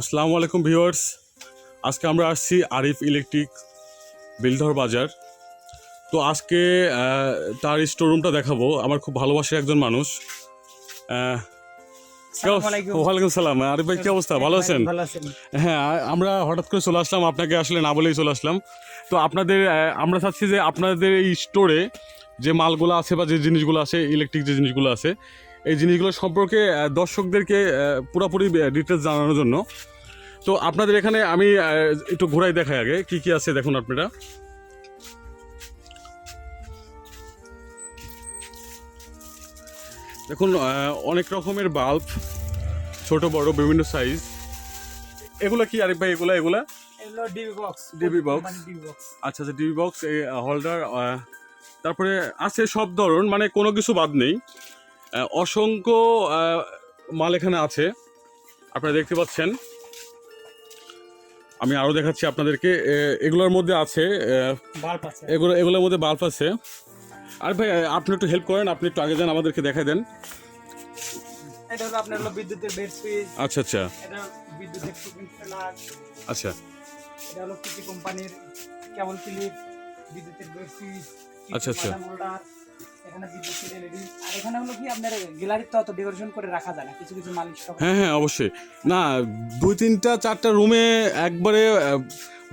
আসসালামু আলাইকুম ভিউয়ার্স। আজকে আমরা আসছি আরিফ ইলেকট্রিক বিলধর বাজার। তো আজকে তার স্টোররুমটা দেখাবো। আমার খুব ভালোবাসার একজন মানুষ। ওয়ালাইকুম সালাম। আরিফ ভাই কি অবস্থা? ভালো আছেন? হ্যাঁ আমরা হঠাৎ করে চলে আসলাম। আপনাকে আসলে না বলেই চলে আসলাম। তো আপনাদের আমরা চাচ্ছি যে আপনাদের এই স্টোরে যে মালগুলো আছে বা যে জিনিসগুলো আছে ইলেকট্রিক যে জিনিসগুলো আছে এই জিনিসগুলো সম্পর্কে দর্শকদেরকে পুরোপুরি ডিটেলস জানানোর জন্য। তো আপনাদের এখানে আমি একটু ঘোরাই দেখাই আগে কি কি আছে দেখুন আপনারা। দেখুন অনেক রকমের বাল্ব ছোট বড় বিভিন্ন সাইজ এগুলা কি আরেক ভাই এগুলা এগুলা? ডিবি বক্স ডিবি বক্স আচ্ছা আচ্ছা টিভি বক্স এই হোল্ডার তারপরে আছে সব ধরন মানে কোনো কিছু বাদ নেই। অসংখ্য মাল এখানে আছে। আপনারা দেখতে পাচ্ছেন। আমি আরও দেখাচ্ছি আপনাদেরকে। এগুলোর মধ্যে আছে এগুলো এগুলোর মধ্যে বাল্ব আছে। আর ভাই আপনি একটু হেল্প করেন আপনি একটু আগে যান আমাদেরকে দেখাই দেন। আচ্ছা আচ্ছা। আচ্ছা। কোম্পানির কেবল ক্লিপ বিদ্যুতের আচ্ছা, আচ্ছা। হোল্ডার এখানে বিদ্যুতের এলইডি আর এখানে হলো কি আপনার গ্যালারি তো অত ডেকোরেশন করে রাখা যায় না কিছু কিছু মালিক হ্যাঁ হ্যাঁ অবশ্যই। না দুই তিনটা চারটা রুমে একবারে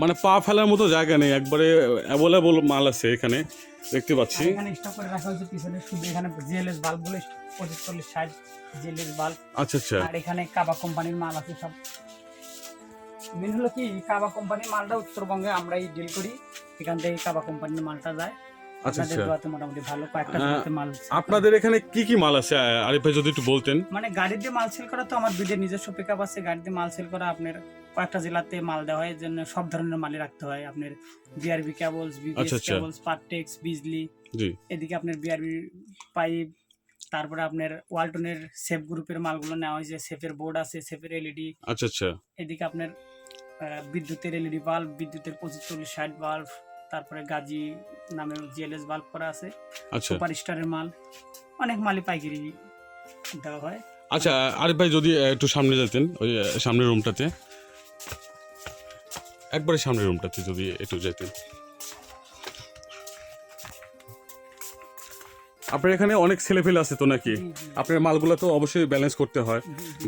মানে পা ফেলার মতো জায়গা নেই একবারে অ্যাভেলেবল মাল আছে এখানে দেখতে পাচ্ছি। এখানে স্টক করে রাখা হয়েছে পিছনে শুধু এখানে জিএলএস বাল্ব পঁচিশ চল্লিশ ষাট জিএলএস বাল্ব আচ্ছা আচ্ছা। আর এখানে কাবা কোম্পানির মাল আছে সব। মেন হলো কি কাবা কোম্পানির মালটা উত্তরবঙ্গে আমরাই ডিল করি এখান থেকে কাবা কোম্পানির মালটা যায়। আপনাদের আচ্ছা। দোয়াতে মোটামুটি ভালো কয়েকটা আহ, মাল আপনাদের এখানে কি কি মাল আছে আরিফ ভাই যদি একটু বলতেন। মানে গাড়ি দিয়ে মাল সেল করা তো আমার দুইটা নিজস্ব পিক আপ আছে গাড়ি দিয়ে মাল সেল করা আপনার কয়েকটা জেলাতে মাল দেওয়া হয় জন্য সব ধরনের মালই রাখতে হয়। আপনার বিআরবি কেবলস আচ্ছা, বিবিএস আচ্ছা। কেবলস পারটেক্স বিজলি এদিকে আপনার বিআরবি পাইপ তারপরে আপনার ওয়ালটনের সেফ গ্রুপের মালগুলো নেওয়া হয়েছে সেফের বোর্ড আছে সেফের এলইডি আচ্ছা আচ্ছা। এদিকে আপনার বিদ্যুতের এলইডি বাল্ব বিদ্যুতের পঁচিশ চল্লিশ ষাট বাল্ব তারপরে গাজি নামে জিএলএস বাল্ব করা আছে। আচ্ছা। সুপার স্টারের মাল। অনেক মালই পাইকারি দেওয়া হয়। আচ্ছা আরিফ ভাই যদি একটু সামনে যেতেন ওই সামনের রুমটাতে। একবারে সামনের রুমটাতে যদি একটু যেতেন আপনার এখানে অনেক ছেলেপেলে আছে তো নাকি। আপনার মালগুলো তো অবশ্যই ব্যালেন্স করতে হয়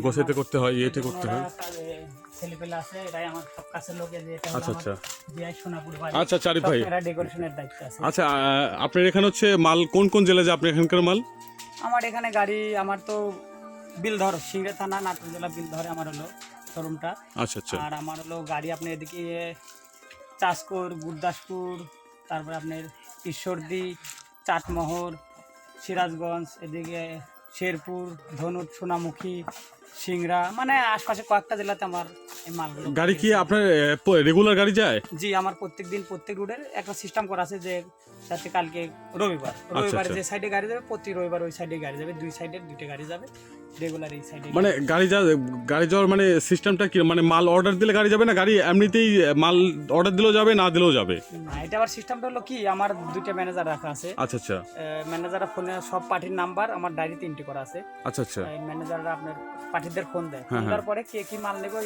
গোছাইতে করতে হয় ইয়েতে করতে হয়। ছেলে পেলে আছে এরাই আমার সব কাছের লোকে যে এটা আচ্ছা আচ্ছা। জিআই সোনাপুর বাড়ি। আচ্ছা আচ্ছা ভাই। এরা ডেকোরেশনের দায়িত্ব আছে। আচ্ছা আপনার এখানে হচ্ছে মাল কোন কোন জেলা যে আপনার এখানকার মাল? আমার এখানে গাড়ি আমার তো বিলধর সিংড়া থানা নাটোর জেলা বিলধরে আমার হলো শোরুমটা। আচ্ছা আচ্ছা। আর আমার হলো গাড়ি আপনি এদিকে চাষপুর গুরদাসপুর তারপরে আপনার ঈশ্বরদী চাটমোহর সিরাজগঞ্জ এদিকে শেরপুর ধনুর সোনামুখী সিংড়া মানে আশপাশে কয়েকটা জেলাতে আমার এই মালগুলো গাড়ি কি আপনার রেগুলার গাড়ি যায়? জি আমার প্রত্যেক দিন প্রত্যেক রুটের একটা সিস্টেম করা আছে যে যাতে কালকে রবিবার রবিবার আচ্ছা। যে সাইডে গাড়ি যাবে প্রতি রবিবার ওই সাইডে গাড়ি যাবে দুই সাইডে দুইটা গাড়ি যাবে। রেগুলার এই সাইডে মানে গাড়ি যা গাড়ি যাওয়ার মানে সিস্টেমটা কি মানে মাল অর্ডার দিলে গাড়ি যাবে না গাড়ি এমনিতেই মাল অর্ডার দিলেও যাবে না দিলেও যাবে? না এটা আবার সিস্টেমটা হলো কি আমার দুইটা ম্যানেজার রাখা আছে। আচ্ছা আচ্ছা। ম্যানেজাররা ফোনে সব পার্টির নাম্বার আমার ডায়েরিতে এন্ট্রি করা আছে। আচ্ছা আচ্ছা। ম্যানেজাররা আপনার পার্টিদের ফোন দেয়। হ্যাঁ, ফোন হ্যাঁ। দেওয়ার পরে কে কি মাল নেবে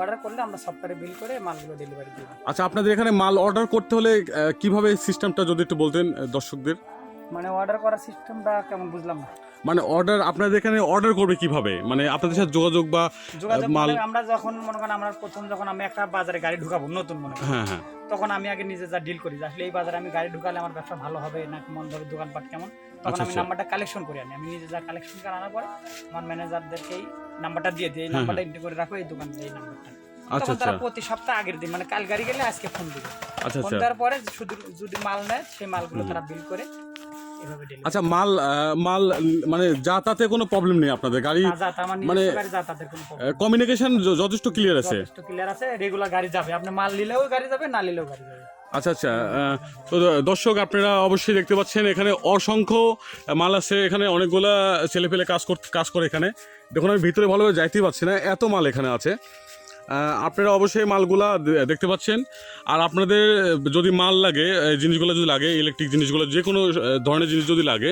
অর্ডার করলে আমরা সফটওয়্যারে বিল করে মালগুলো ডেলিভারি দিই। আচ্ছা আপনাদের এখানে মাল অর্ডার করতে হলে কীভাবে সিস্টেমটা যদি একটু বলতেন দর্শকদের? মানে অর্ডার করার সিস্টেমটা কেমন বুঝলাম না। মানে অর্ডার আপনাদের এখানে অর্ডার করবে কীভাবে? মানে আপনাদের সাথে যোগাযোগ বা যোগাযোগ মাল আমরা যখন মনে করেন আমরা প্রথম যখন আমি একটা বাজারে গাড়ি ঢুকাবো নতুন মনে করেন হ্যাঁ হ্যাঁ। তখন আমি আগে নিজে যা ডিল করি যে আসলে এই বাজারে আমি গাড়ি ঢুকালে আমার ব্যবসা ভালো হবে না মন্দ হবে দোকানপাট কেমন তখন আচ্ছা, আমি আচ্ছা। নাম্বারটা কালেকশন করি আনি আমি নিজে যা কালেকশন করে আনার পরে আমার ম্যানেজারদেরকে এই নাম্বারটা দিয়ে দিই এই হ্যাঁ, নাম্বারটা এন্ট্রি করে রাখো এই দোকান এই নাম্বারটা আচ্ছা তারা আচ্ছা। প্রতি সপ্তাহ আগের দিন মানে কাল গাড়ি গেলে আজকে ফোন দিবে। আচ্ছা আচ্ছা। পরে শুধু যদি মাল নেয় সেই মালগুলো তারা বিল করে আচ্ছা মাল মাল মানে যাতায়াতে কোনো প্রবলেম নেই আপনাদের? গাড়ি মানে। কমিউনিকেশন যথেষ্ট ক্লিয়ার আছে? যথেষ্ট ক্লিয়ার আছে রেগুলার গাড়ি যাবে। আপনি মাল নিলেও গাড়ি যাবে না নিলেও গাড়ি যাবে। আচ্ছা আচ্ছা তো দর্শক আপনারা অবশ্যই দেখতে পাচ্ছেন এখানে অসংখ্য মাল আছে এখানে অনেকগুলা ছেলে পেলে কাজ কাজ করে এখানে। দেখুন আমি ভিতরে ভালোভাবে যাইতেই পারছি না এত মাল এখানে আছে। আপনারা অবশ্যই মালগুলা দেখতে পাচ্ছেন। আর আপনাদের যদি মাল লাগে জিনিসগুলো যদি লাগে ইলেকট্রিক জিনিসগুলো যে কোনো ধরনের জিনিস যদি লাগে,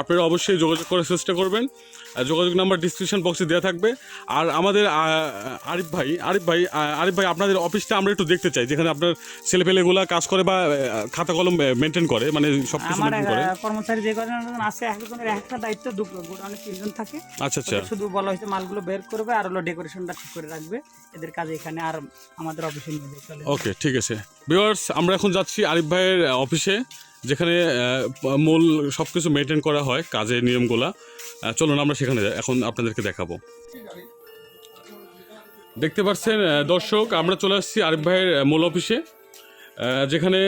আপনারা অবশ্যই যোগাযোগ করার চেষ্টা করবেন। যোগাযোগ নাম্বার ডিসক্রিপশন বক্সে দেওয়া থাকবে। আর আমাদের আরিফ ভাই আরিফ ভাই আরিফ ভাই আপনাদের অফিসটা আমরা একটু দেখতে চাই যেখানে আপনার ছেলেপেলেগুলা কাজ করে বা খাতা কলম মেনটেন করে মানে সব কিছু মেনটেন করে। কর্মচারী যে কজন আছে একজনের একটা দায়িত্ব দুটো গোডাউনে তিনজন থাকে। আচ্ছা আচ্ছা। শুধু বলা হয়েছে মালগুলো বের করবে আর হলো ডেকোরেশনটা ঠিক করে রাখবে। এদের কাজ এখানে আর আমাদের অফিসে নিয়ে চলে। ওকে ঠিক আছে। ভিউয়ার্স আমরা এখন যাচ্ছি আরিফ ভাইয়ের অফিসে যেখানে মূল সব কিছু মেনটেন করা হয় কাজের নিয়মগুলা। চলুন আমরা সেখানে যাই। এখন আপনাদেরকে দেখাবো। দেখতে পাচ্ছেন দর্শক আমরা চলে আসছি আরিফ ভাইয়ের মূল অফিসে। যেখানে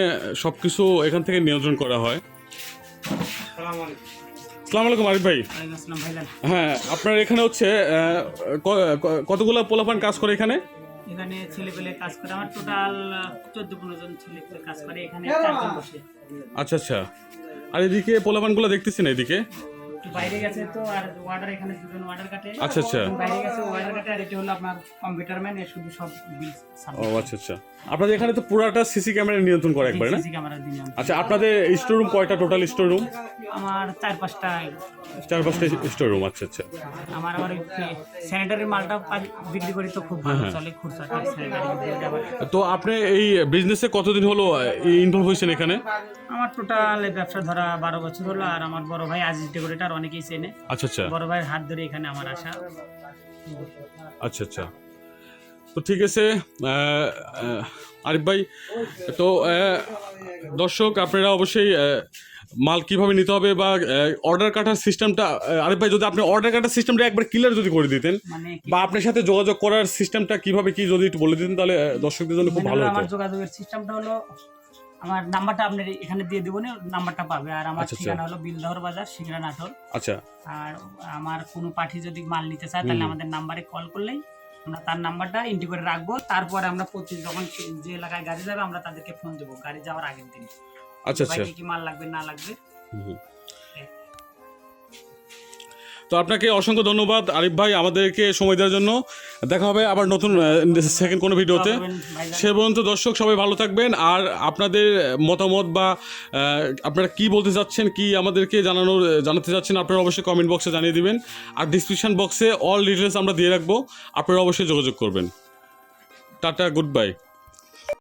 সব কিছু এখান থেকে নিয়ন্ত্রণ করা হয়। সালাম আলাইকুম। আরিফ ভাই। হ্যাঁ আপনার এখানে হচ্ছে কতগুলো পোলাপান কাজ করে এখানে? এখানে ছেলে পেলে কাজ করে। আমার টোটাল চোদ্দ পনেরো জন ছেলে পেলে কাজ করে এখানে চারজন বসে। আচ্ছা আচ্ছা। আর এদিকে পোলাপানগুলো দেখতেছি না এদিকে? বাইরে গেছে তো আর ওয়ার্ডার এখানে দুজন ওয়ার্ডার কাটে। আচ্ছা, আচ্ছা। বাইরে গেছে ওয়ার্ডার কাটে আর এটি হলো আপনার কম্পিউটার ম্যান এর শুধু সব বিল ও আচ্ছা আচ্ছা। আপনাদের এখানে তো পুরাটা সিসি ক্যামেরা নিয়ন্ত্রণ করে একবারে না? সিসি ক্যামেরা দিন আচ্ছা আপনাদের স্টোর রুম কয়টা? টোটাল স্টোর রুম আমার চার পাঁচটা চার পাঁচটা স্টোর রুম আচ্ছা আচ্ছা। আমার আবার স্যানিটারি মালটা বিক্রি করি তো খুব ভালো হ্যাঁ, চলে খুচরা তো আপনি এই বিজনেসে কতদিন হলো ইনভলভ হয়েছেন এখানে? আমার টোটাল ব্যবসা ধরা বারো বছর হলো আর আমার বড় ভাই আজিজ ডেকোরেটার অনেকেই চেনে। আচ্ছা আচ্ছা। বড় ভাইয়ের হাত ধরে এখানে আমার আসা। আচ্ছা আচ্ছা। তো ঠিক আছে আরিফ ভাই তো দর্শক আপনারা অবশ্যই মাল কীভাবে নিতে হবে বা অর্ডার কাটার সিস্টেমটা আরিফ ভাই যদি আপনি অর্ডার কাটার সিস্টেমটা একবার ক্লিয়ার যদি করে দিতেন মানে বা আপনার সাথে যোগাযোগ করার সিস্টেমটা কীভাবে কি যদি একটু বলে দিতেন তাহলে দর্শকদের জন্য খুব মানে ভালো হতো। আমার যোগাযোগের সিস্টেমটা হলো আমার নাম্বারটা আপনার এখানে দিয়ে দেবো নাম্বারটা পাবে। আর আমার আচ্ছা, আচ্ছা। ঠিকানা হলো বিলদহর বাজার সিংড়া নাটোর। আচ্ছা। আর আমার কোনো পার্টি যদি মাল নিতে চায় তাহলে আমাদের নাম্বারে কল করলেই আমরা তার নাম্বারটা এন্ট্রি করে রাখব। তারপরে আমরা প্রতি যখন যে এলাকায় গাড়ি যাবে আমরা তাদেরকে ফোন দেবো। গাড়ি যাওয়ার আগের দিন। আচ্ছা আচ্ছা। কি কি মাল লাগবে না লাগবে। তো আপনাকে অসংখ্য ধন্যবাদ আরিফ ভাই আমাদেরকে সময় দেওয়ার জন্য। দেখা হবে আবার নতুন সেকেন্ড কোনো ভিডিওতে। সে পর্যন্ত দর্শক সবাই ভালো থাকবেন। আর আপনাদের মতামত বা আপনারা কি বলতে চাচ্ছেন কি আমাদেরকে জানানোর জানাতে চাচ্ছেন আপনারা অবশ্যই কমেন্ট বক্সে জানিয়ে দিবেন। আর ডিসক্রিপশন বক্সে অল ডিটেলস আমরা দিয়ে রাখব। আপনারা অবশ্যই যোগাযোগ করবেন। Tata good bye